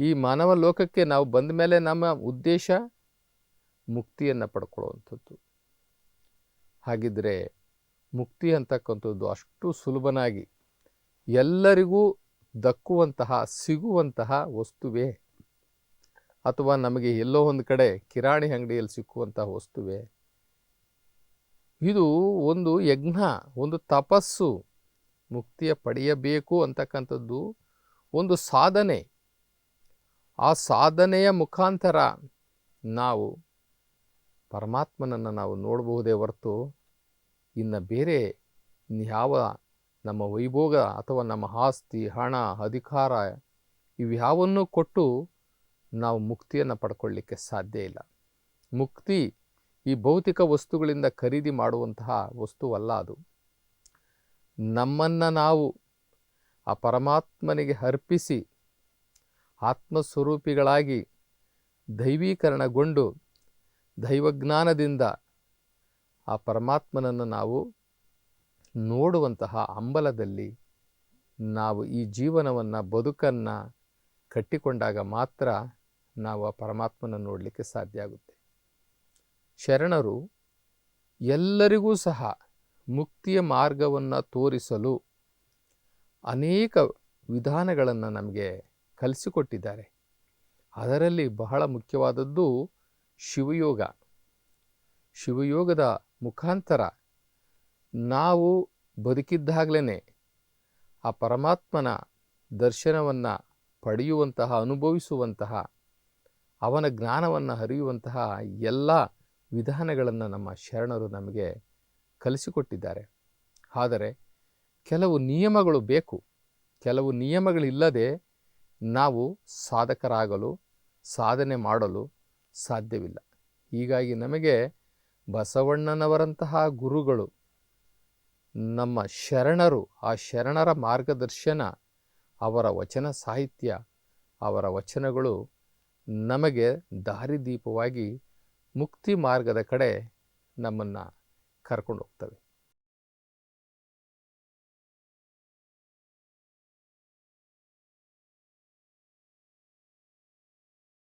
ಈ ಮಾನವ ಲೋಕಕ್ಕೆ ನಾವು ಬಂದ ಮೇಲೆ ನಮ್ಮ ಉದ್ದೇಶ ಮುಕ್ತಿಯನ್ನು ಪಡ್ಕೊಳ್ಳುವಂಥದ್ದು. ಹಾಗಿದ್ದರೆ ಮುಕ್ತಿ ಅಂತಕ್ಕಂಥದ್ದು ಅಷ್ಟು ಸುಲಭನಾಗಿ ಎಲ್ಲರಿಗೂ ದಕ್ಕುವಂತಹ, ಸಿಗುವಂತಹ ವಸ್ತುವೇ. ಅಥವಾ ನಮಗೆ ಎಲ್ಲೋ ಒಂದು ಕಡೆ ಕಿರಾಣಿ ಅಂಗಡಿಯಲ್ಲಿ ಸಿಕ್ಕುವಂತಹ ವಸ್ತುವೇ. ಇದು ಒಂದು ಯಜ್ಞ, ಒಂದು ತಪಸ್ಸು ಮುಕ್ತಿಯ ಪಡೆಯಬೇಕು ಅಂತಕ್ಕಂಥದ್ದು ಒಂದು ಸಾಧನೆ. ಆ ಸಾಧನೆಯ ಮುಖಾಂತರ ನಾವು ಪರಮಾತ್ಮನನ್ನು ನಾವು ನೋಡಬಹುದೇ ಹೊರತು ಇನ್ನು ಬೇರೆ ಯಾವ ನಮ್ಮ ವೈಭೋಗ ಅಥವಾ ನಮ್ಮ ಆಸ್ತಿ, ಹಣ, ಅಧಿಕಾರ ಇವ್ಯಾವನ್ನೂ ಕೊಟ್ಟು ನಾವು ಮುಕ್ತಿಯನ್ನು ಪಡ್ಕೊಳ್ಳಿಕ್ಕೆ ಸಾಧ್ಯ ಇಲ್ಲ. ಮುಕ್ತಿ ಈ ಭೌತಿಕ ವಸ್ತುಗಳಿಂದ ಖರೀದಿ ಮಾಡುವಂತಹ ವಸ್ತುವಲ್ಲ ಅದು. ನಮ್ಮನ್ನು ನಾವು ಆ ಪರಮಾತ್ಮನಿಗೆ ಅರ್ಪಿಸಿ ಆತ್ಮಸ್ವರೂಪಿಗಳಾಗಿ ದೈವೀಕರಣಗೊಂಡು ದೈವಜ್ಞಾನದಿಂದ ಆ ಪರಮಾತ್ಮನನ್ನು ನಾವು ನೋಡುವಂತಹ ಅಂಬಲದಲ್ಲಿ ನಾವು ಈ ಜೀವನವನ್ನು, ಬದುಕನ್ನು ಕಟ್ಟಿಕೊಂಡಾಗ ಮಾತ್ರ ನಾವು ಆ ಪರಮಾತ್ಮನ ನೋಡಲಿಕ್ಕೆ ಸಾಧ್ಯ ಆಗುತ್ತೆ. ಶರಣರು ಎಲ್ಲರಿಗೂ ಸಹ ಮುಕ್ತಿಯ ಮಾರ್ಗವನ್ನು ತೋರಿಸಲು ಅನೇಕ ವಿಧಾನಗಳನ್ನು ನಮಗೆ ಕಲಿಸಿಕೊಟ್ಟಿದ್ದಾರೆ. ಅದರಲ್ಲಿ ಬಹಳ ಮುಖ್ಯವಾದದ್ದು ಶಿವಯೋಗ. ಶಿವಯೋಗದ ಮುಖಾಂತರ ನಾವು ಬದುಕಿದ್ದಾಗಲೇ ಆ ಪರಮಾತ್ಮನ ದರ್ಶನವನ್ನು ಪಡೆಯುವಂತಹ, ಅನುಭವಿಸುವಂತಹ, ಅವನ ಜ್ಞಾನವನ್ನು ಹರಿಯುವಂತಹ ಎಲ್ಲ ವಿಧಾನಗಳನ್ನು ನಮ್ಮ ಶರಣರು ನಮಗೆ ಕಲಿಸಿಕೊಟ್ಟಿದ್ದಾರೆ. ಆದರೆ ಕೆಲವು ನಿಯಮಗಳು ಬೇಕು. ಕೆಲವು ನಿಯಮಗಳಿಲ್ಲದೆ ನಾವು ಸಾಧಕರಾಗಲು, ಸಾಧನೆ ಮಾಡಲು ಸಾಧ್ಯವಿಲ್ಲ. ಹೀಗಾಗಿ ನಮಗೆ ಬಸವಣ್ಣನವರಂತಹ ಗುರುಗಳು, ನಮ್ಮ ಶರಣರು, ಆ ಶರಣರ ಮಾರ್ಗದರ್ಶನ, ಅವರ ವಚನ ಸಾಹಿತ್ಯ, ಅವರ ವಚನಗಳು ನಮಗೆ ದಾರಿದೀಪವಾಗಿ ಮುಕ್ತಿ ಮಾರ್ಗದ ಕಡೆ ನಮ್ಮನ್ನು ಕರ್ಕೊಂಡು ಹೋಗ್ತವೆ.